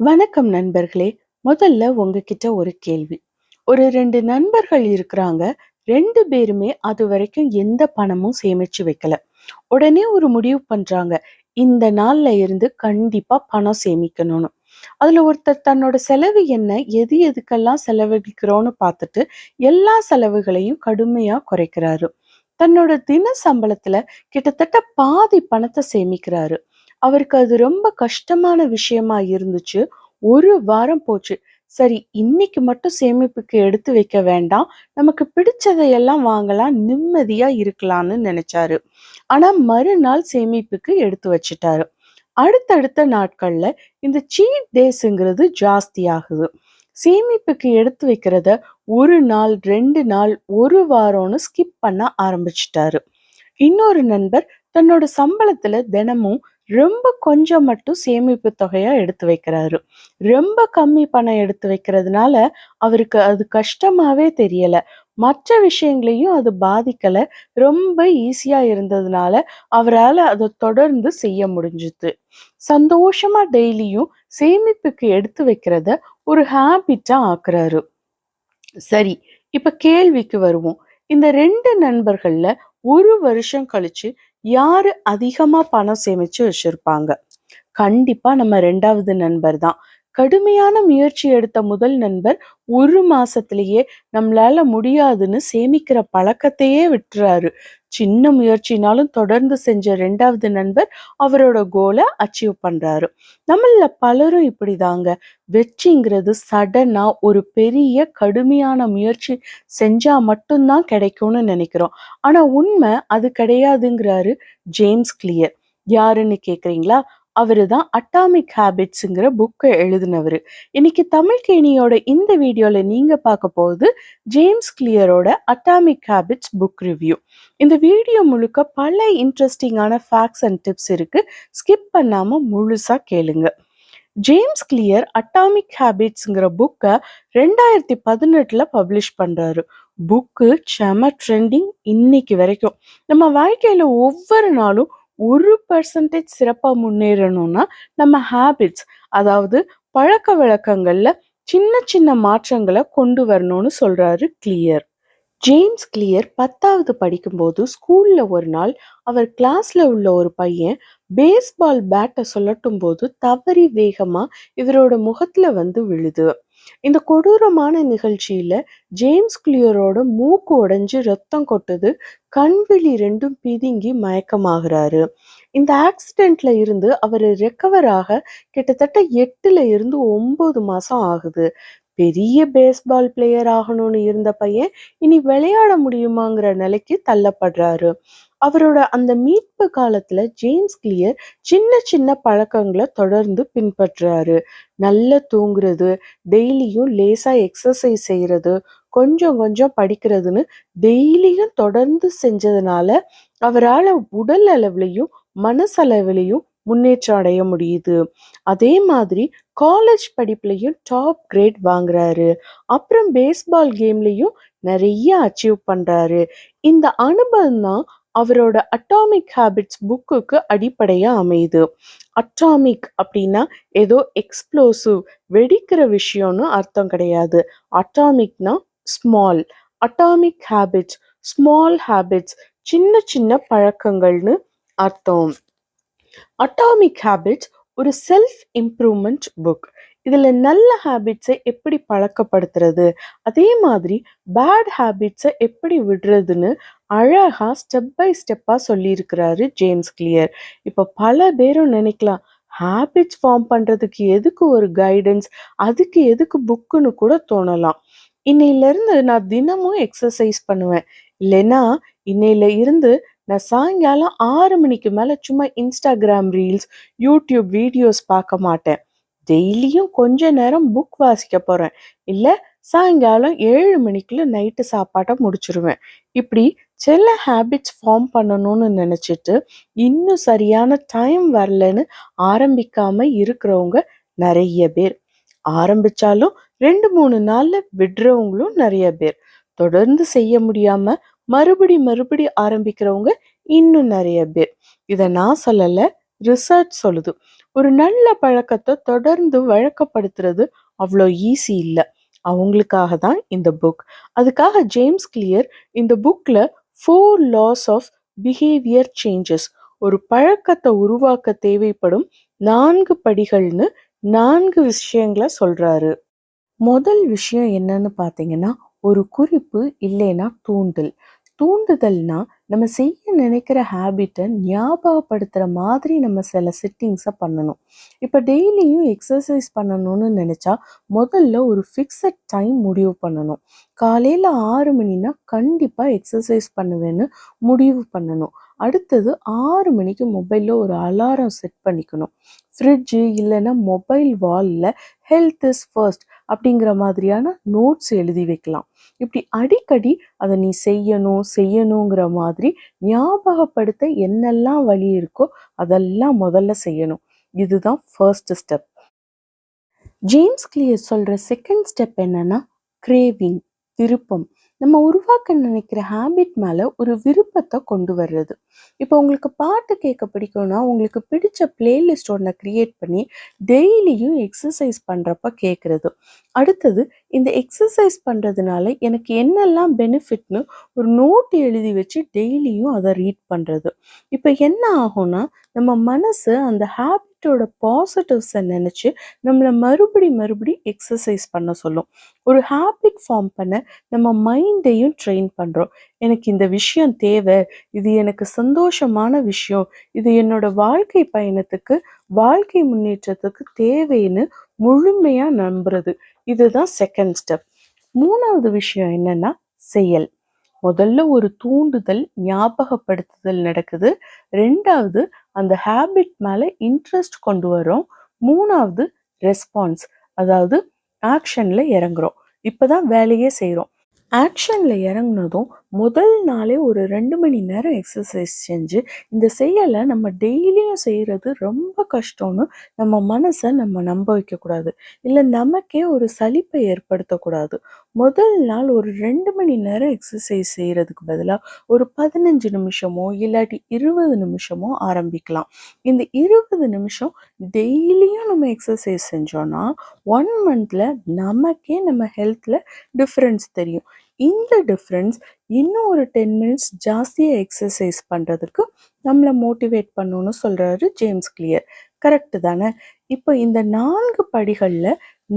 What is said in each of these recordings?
வணக்கம் நண்பர்களே. முதல்ல உங்ககிட்ட ஒரு கேள்வி. ஒரு ரெண்டு நண்பர்கள் இருக்கிறாங்க. ரெண்டு பேருமே அது வரைக்கும் எந்த பணமும் சேமிச்சு வைக்கல. உடனே ஒரு முடிவு பண்றாங்க. இந்த நாள்ல இருந்து கண்டிப்பா பணம் சேமிக்கணும்னு. அதுல ஒருத்தர் தன்னோட செலவு என்ன எது எதுக்கெல்லாம் செலவழிக்கிறோன்னு பார்த்துட்டு எல்லா செலவுகளையும் கடுமையா குறைக்கிறாரு. தன்னோட தின சம்பளத்துல கிட்டத்தட்ட பாதி பணத்தை சேமிக்கிறாரு. அவருக்கு அது ரொம்ப கஷ்டமான விஷயமா இருந்துச்சு. ஒரு வாரம் போச்சு. சரி இன்னைக்கு மட்டும் சேமிப்புக்கு எடுத்து வைக்க வேண்டாம். நமக்கு பிடிச்சதையெல்லாம் வாங்கலாம். நிம்மதியா இருக்கலாம்னு நினைச்சாரு. ஆனா மறுநாள் சேமிப்புக்கு எடுத்து வச்சிட்டாரு. அடுத்தடுத்த நாட்கள்ல இந்த சீட் டேஸ்ங்கிறது ஜாஸ்தி ஆகுது சேமிப்புக்கு எடுத்து வைக்கிறத ஒரு நாள் ரெண்டு நாள் ஒரு வாரம்னு ஸ்கிப் பண்ண ஆரம்பிச்சிட்டாரு. இன்னொரு நண்பர் தன்னோட சம்பளத்துல தினமும் ரொம்ப கொஞ்சம் மட்டும் சேமிப்பு தொகையா எடுத்து வைக்கிறாரு. ரொம்ப கம்மி பணம் எடுத்து வைக்கிறதுனால அவருக்கு அது கஷ்டமாவே தெரியல. மற்ற விஷயங்களையும் அது பாதிக்கல. ரொம்ப ஈஸியா இருந்ததுனால அவரால் அதை தொடர்ந்து செய்ய முடிஞ்சுது. சந்தோஷமா டெய்லியும் சேமிப்புக்கு எடுத்து வைக்கிறத ஒரு ஹேபிட்டா ஆக்குறாரு. சரி இப்ப கேள்விக்கு வருவோம். இந்த ரெண்டு நண்பர்கள்ல ஒரு வருஷம் கழிச்சு யாரு அதிகமா பணம் சேமிச்சு வச்சிருப்பாங்க? கண்டிப்பா நம்ம ரெண்டாவது நண்பர் தான் கடுமையான முயற்சி எடுத்த முதல் நண்பர் ஒரு மாசத்திலேயே நம்மளால முடியாதுன்னு சேமிக்கிற பழக்கத்தையே விட்டுறாரு. சின்ன முயற்சினாலும் தொடர்ந்து செஞ்ச ரெண்டாவது நண்பர் அவரோட கோலை அச்சீவ் பண்றாரு. நம்மள பலரும் இப்படிதாங்க. வெற்றிங்கிறது சடனா ஒரு பெரிய கடுமையான முயற்சி செஞ்சா மட்டும்தான் கிடைக்கும்னு நினைக்கிறோம். ஆனா உண்மை அது கிடையாதுங்கிறாரு ஜேம்ஸ் கிளியர். யாருன்னு கேக்குறீங்களா? அவரு தான் அட்டாமிக் ஹேபிட்ஸுங்கிற புக்கை எழுதினவர். இன்னைக்கு தமிழ் கேணியோட இந்த வீடியோவில் நீங்க பார்க்க போகுது ஜேம்ஸ் கிளியரோட அட்டாமிக் ஹேபிட்ஸ் புக் ரிவ்யூ இந்த வீடியோ முழுக்க பல இன்ட்ரெஸ்டிங்கான ஃபேக்ட்ஸ் அண்ட் டிப்ஸ் இருக்கு. ஸ்கிப் பண்ணாம முழுசா கேளுங்க. ஜேம்ஸ் கிளியர் அட்டாமிக் ஹேபிட்ஸ்ங்கிற புக்கை ரெண்டாயிரத்தி பதினெட்டுல பப்ளிஷ் பண்றாரு. புக்கு செம ட்ரெண்டிங் இன்னைக்கு வரைக்கும். நம்ம வாழ்க்கையில ஒவ்வொரு நாளும் ஒரு பர்சன்டேஜ் சிறப்பாக முன்னேறணும்னா நம்ம ஹேபிட்ஸ் அதாவது பழக்க வழக்கங்களில் சின்ன சின்ன மாற்றங்களை கொண்டு வரணும்னு சொல்றாரு கிளியர் ஜேம்ஸ் கிளியர் பத்தாவது படிக்கும்போது ஸ்கூல்ல ஒரு நாள் அவர் கிளாஸில் உள்ள ஒரு பையன் பேஸ்பால் பேட்டை சொல்லட்டும் போது தவறி வேகமாக இவரோட முகத்துல வந்து விழுது. இந்த கொடூரமான நிகழ்ச்சியில ஜேம்ஸ் கிளியரோட மூக்கு உடைஞ்சு ரத்தம் கொட்டுது கண்விழி ரெண்டும் பிதுங்கி மயக்கமாகிறாரு. இந்த ஆக்சிடென்ட்ல இருந்து அவர் ரெக்கவர் ஆக கிட்டத்தட்ட எட்டுல இருந்து ஒன்பது மாசம் ஆகுது. பெரிய பேஸ்பால் பிளேயர் ஆகணும்னு இருந்த பையன் இனி விளையாட முடியுமாங்கிற நிலைக்கு தள்ளப்படுறாரு. அவரோட அந்த மீட்பு காலத்துல ஜேம்ஸ் கிளியர் சின்ன சின்ன பழக்கங்களை தொடர்ந்து பின்பற்றுறாரு. நல்லா தூங்குறது டெய்லியும் லேசா எக்ஸசைஸ் செய்யறது கொஞ்சம் கொஞ்சம் படிக்கிறதுன்னு டெய்லியும் தொடர்ந்து செஞ்சதுனால அவரால் உடல் அளவுலையும் மனசளவிலையும் முன்னேற்றம் அடைய முடியுது. அதே மாதிரி காலேஜ் படிப்புலையும் டாப் கிரேட் வாங்குறாரு. அப்புறம் பேஸ்பால் கேம்லையும் நிறைய அச்சீவ் பண்ணுறாரு இந்த அனுபவம் தான் அவரோட அட்டாமிக் ஹேபிட்ஸ் புக்குக்கு அடிப்படையாக அமையுது. அட்டாமிக் அப்படின்னா ஏதோ எக்ஸ்ப்ளோசிவ் வெடிக்கிற விஷயம்னு அர்த்தம் கிடையாது. அட்டாமிக்னா small atomic habits small habits சின்ன சின்ன பழக்கங்கள்னு அர்த்தம். அட்டாமிக் ஹேபிட்ஸ் ஒரு செல்ஃப் இம்ப்ரூவ்மெண்ட் புக் இதில் நல்ல ஹேபிட்ஸை எப்படி பழக்கப்படுத்துறது? அதே மாதிரி பேட் ஹேபிட்ஸை எப்படி விடுறதுன்னு அழகாக ஸ்டெப் பை ஸ்டெப்பாக சொல்லியிருக்கிறாரு ஜேம்ஸ் கிளியர் இப்போ பல பேரும் நினைக்கலாம் ஹேபிட்ஸ் ஃபார்ம் பண்ணுறதுக்கு எதுக்கு ஒரு கைடன்ஸ் அதுக்கு எதுக்கு புக்குன்னு கூட தோணலாம். இன்னையிலேருந்து நான் தினமும் எக்ஸசைஸ் பண்ணுவேன். இல்லைன்னா இன்னையில இருந்து நான் சாயங்காலம் ஆறு மணிக்கு மேலே சும்மா இன்ஸ்டாகிராம் ரீல்ஸ் யூடியூப் வீடியோஸ் பார்க்க மாட்டேன். டெய்லியும் கொஞ்ச நேரம் புக் வாசிக்க போகிறேன் இல்லை சாயங்காலம் ஏழு மணிக்குள்ள நைட்டு சாப்பாட்டை முடிச்சிருவேன். இப்படி சில ஹேபிட்ஸ் ஃபார்ம் பண்ணணும்னு நினச்சிட்டு இன்னும் சரியான டைம் வரலன்னு ஆரம்பிக்காமல் இருக்கிறவங்க நிறைய பேர். ஆரம்பிச்சாலும் ரெண்டு மூணு நாளில் விடுறவங்களும் நிறைய பேர். தொடர்ந்து செய்ய முடியாமல் மறுபடி மறுபடி ஆரம்பிக்கிறவங்க இன்னும் நிறைய பேர். இதை நான் சொல்லலை ரிசர்ச் சொல்லுது. ஒரு நல்ல பழக்கத்தை தொடர்ந்து வழக்கப்படுத்துறது அவ்வளோ ஈஸி இல்லை. அவங்களுக்காக தான் இந்த புக் அதுக்காக ஜேம்ஸ் கிளியர் இந்த புக்கில் four laws of behaviour changes ஒரு பழக்கத்தை உருவாக்க தேவைப்படும் நான்கு படிகள்னு நான்கு விஷயங்களை சொல்கிறாரு முதல் விஷயம் என்னன்னு பார்த்தீங்கன்னா ஒரு குறிப்பு இல்லைன்னா தூண்டல். தூண்டுதல்னா நம்ம செய்ய நினைக்கிற ஹேபிட்டை ஞாபகப்படுத்துகிற மாதிரி நம்ம சில செட்டிங்ஸை பண்ணணும். இப்போ டெய்லியும் எக்ஸசைஸ் பண்ணணும்னு நினச்சா முதல்ல ஒரு ஃபிக்ஸட் டைம் முடிவு பண்ணணும். காலையில் ஆறு மணினா கண்டிப்பாக எக்ஸசைஸ் பண்ணுவேன்னு முடிவு பண்ணணும். அடுத்தது ஆறு மணிக்கு மொபைலில் ஒரு அலாரம் செட் பண்ணிக்கணும். ஃப்ரிட்ஜு இல்லைன்னா மொபைல் வாலில் ஹெல்த் இஸ் ஃபர்ஸ்ட் அப்படிங்கிற மாதிரியான நோட்ஸ் எழுதி வைக்கலாம். இப்படி அடிக்கடி அதை நீ செய்யணும் செய்யணுங்கிற மாதிரி ஞாபகப்படுத்த என்னெல்லாம் வழி இருக்கோ அதெல்லாம் முதல்ல செய்யணும். இதுதான் ஃபர்ஸ்ட் ஸ்டெப் ஜேம்ஸ் கிளியர் சொல்கிற செகண்ட் ஸ்டெப் என்னென்னா கிரேவிங் விருப்பம் நம்ம உருவாக்க நினைக்கிற ஹேபிட் மேலே ஒரு விருப்பத்தை கொண்டு வர்றது. இப்போ உங்களுக்கு பாட்டு கேட்க பிடிக்கும்னா உங்களுக்கு பிடிச்ச பிளேலிஸ்ட் ஒன்றை கிரியேட் பண்ணி டெய்லியும் எக்ஸசைஸ் பண்ணுறப்ப கேட்குறது. அடுத்தது இந்த எக்ஸசைஸ் பண்ணுறதுனால எனக்கு என்னெல்லாம் பெனிஃபிட்னு ஒரு நோட் எழுதி வச்சு டெய்லியும் அதை ரீட் பண்ணுறது இப்போ என்ன ஆகும்னா நம்ம மனசு அந்த ஹேபிட்டோட பாசிட்டிவ்ஸை நினச்சி நம்மளை மறுபடி மறுபடி எக்ஸசைஸ் பண்ண சொல்லும். ஒரு ஹேபிட் ஃபார்ம் பண்ண நம்ம மைண்டையும் ட்ரெயின் பண்ணுறோம் எனக்கு இந்த விஷயம் தேவை இது எனக்கு சந்தோஷமான விஷயம் இது என்னோட வாழ்க்கை பயணத்துக்கு வாழ்க்கை முன்னேற்றத்துக்கு தேவைன்னு முழுமையாக நம்புறது. இதுதான் செகண்ட் ஸ்டெப் மூணாவது விஷயம் என்னன்னா செயல். முதல்ல ஒரு தூண்டுதல் ஞாபகப்படுத்துதல் நடக்குது. ரெண்டாவது அந்த ஹேபிட் மேலே இன்ட்ரெஸ்ட் கொண்டு வரோம். மூணாவது ரெஸ்பான்ஸ் அதாவது ஆக்ஷனில் இறங்குறோம். இப்போதான் வேலையே செய்கிறோம் ஆக்ஷனில் இறங்குனதும் முதல் நாளே ஒரு ரெண்டு மணி நேரம் எக்ஸசைஸ் செஞ்சு இந்த செயலை நம்ம டெய்லியும் செய்கிறது ரொம்ப கஷ்டம்னு நம்ம மனசை நம்ம நம்ப வைக்கக்கூடாது. இல்லை நமக்கே ஒரு சலிப்பை ஏற்படுத்தக்கூடாது. முதல் நாள் ஒரு ரெண்டு மணி நேரம் எக்ஸசைஸ் செய்கிறதுக்கு பதிலாக ஒரு பதினஞ்சு நிமிஷமோ இல்லாட்டி இருபது நிமிஷமோ ஆரம்பிக்கலாம். இந்த இருபது நிமிஷம் டெய்லியும் நம்ம எக்ஸசைஸ் செஞ்சோன்னா ஒன் மந்தில் நமக்கே நம்ம ஹெல்த்தில் டிஃப்ரென்ஸ் தெரியும். இந்த டிஃப்ரென்ஸ் இன்னும் ஒரு டென் மினிட்ஸ் ஜாஸ்தியாக எக்ஸசைஸ் பண்ணுறதுக்கு நம்மளை மோட்டிவேட் பண்ணணும்னு சொல்கிறாரு ஜேம்ஸ் கிளியர். கரெக்டு தானே? இப்போ இந்த நான்கு படிகளில்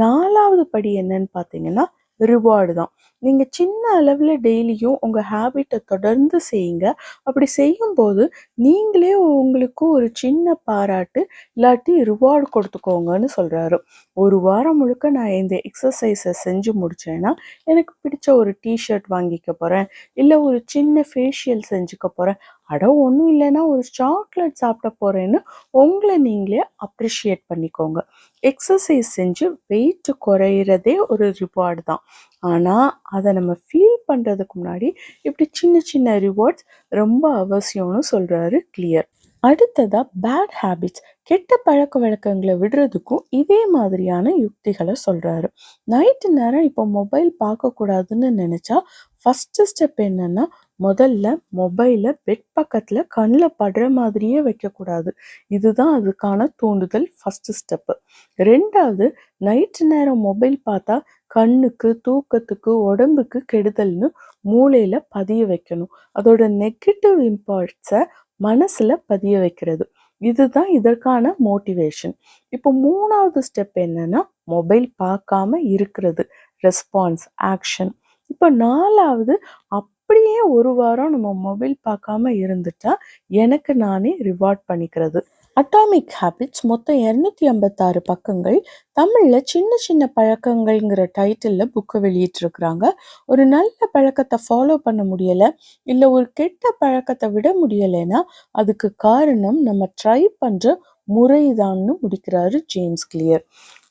நாலாவது படி என்னன்னு பார்த்தீங்கன்னா ரிவார்டு தான். நீங்கள் சின்ன அளவில் டெய்லியும் உங்கள் ஹேபிட்டை தொடர்ந்து செய்யுங்க. அப்படி செய்யும்போது நீங்களே உங்களுக்கு ஒரு சின்ன பாராட்டு இல்லாட்டி ரிவார்டு கொடுத்துக்கோங்கன்னு சொல்கிறாரு ஒரு வாரம் முழுக்க நான் இந்த எக்ஸசைஸை செஞ்சு முடித்தேன்னா எனக்கு பிடிச்ச ஒரு டிஷர்ட் வாங்கிக்க போகிறேன் இல்லை ஒரு சின்ன ஃபேஷியல் செஞ்சுக்க போகிறேன் அட ஒன்றும் இல்லைன்னா ஒரு சாக்லேட் சாப்பிட போகிறேன்னு உங்களை நீங்களே அப்ரிஷியேட் பண்ணிக்கோங்க. எக்ஸசைஸ் செஞ்சு வெயிட் குறையிறதே ஒரு ரிவார்டு தான். ஆனால் அதை நம்ம ஃபீல் பண்ணுறதுக்கு முன்னாடி இப்படி சின்ன சின்ன ரிவார்ட்ஸ் ரொம்ப அவசியம்னு சொல்கிறாரு கிளியர் அடுத்ததாக பேட் ஹேபிட்ஸ் கெட்ட பழக்க வழக்கங்களை விடுறதுக்கும் இதே மாதிரியான யுக்திகளை சொல்கிறாரு நைட்டு நேரம் இப்போ மொபைல் பார்க்கக்கூடாதுன்னு நினச்சா ஃபஸ்ட்டு ஸ்டெப் என்னன்னா முதல்ல மொபைலை பெட் பக்கத்தில் கண்ணில் படுற மாதிரியே வைக்கக்கூடாது. இதுதான் அதுக்கான தூண்டுதல் ஃபஸ்ட்டு ஸ்டெப்பு ரெண்டாவது நைட்டு நேரம் மொபைல் பார்த்தா கண்ணுக்கு தூக்கத்துக்கு உடம்புக்கு கெடுதல்னு மூளையில் பதிய வைக்கணும். அதோட நெகட்டிவ் இம்பார்ட்ஸை மனசில் பதிய வைக்கிறது. இதுதான் இதற்கான மோட்டிவேஷன் இப்போ மூணாவது ஸ்டெப் என்னன்னா மொபைல் பார்க்காம இருக்கிறது. ரெஸ்பான்ஸ் ஆக்ஷன் இப்போ நாலாவது அப் அப்படியே ஒரு வாரம் நம்ம மொபைல் பார்க்காம இருந்துட்டா எனக்கு நானே ரிவார்ட் பண்ணிக்கிறது. அட்டாமிக் ஹேபிட்ஸ் மொத்தம் இரநூத்தி ஐம்பத்தாறு பக்கங்கள். தமிழில் சின்ன சின்ன பழக்கங்கள்ங்கிற டைட்டிலில் புக்கை வெளியிட்டிருக்கிறாங்க. ஒரு நல்ல பழக்கத்தை ஃபாலோ பண்ண முடியலை இல்லை ஒரு கெட்ட பழக்கத்தை விட முடியலைன்னா அதுக்கு காரணம் நம்ம ட்ரை பண்ணுற முறைதான்னு முடிக்கிறாரு ஜேம்ஸ் கிளியர்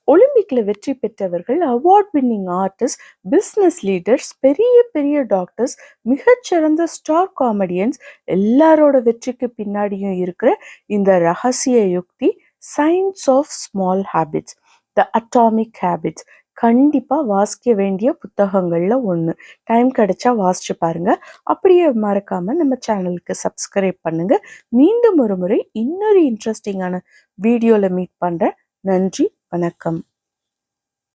ஒலிம்பிக்ல வெற்றி பெற்றவர்கள் award winning artist business leaders பெரிய பெரிய டாக்டர்ஸ் மிகச்சிறந்த ஸ்டார் காமெடியன்ஸ் எல்லாரோட வெற்றிக்கு பின்னாடியும் இருக்கிற இந்த ரகசிய யுக்தி science of small habits the atomic habits கண்டிப்பாக வாசிக்க வேண்டிய புத்தகங்களில் ஒன்று டைம் கிடைச்சா வாசிச்சு பாருங்க. அப்படியே மறக்காமல் நம்ம சேனலுக்கு சப்ஸ்கிரைப் பண்ணுங்கள் மீண்டும் ஒரு முறை இன்னொரு இன்ட்ரெஸ்டிங்கான வீடியோவில் மீட் பண்ணுறேன் நன்றி, வணக்கம்.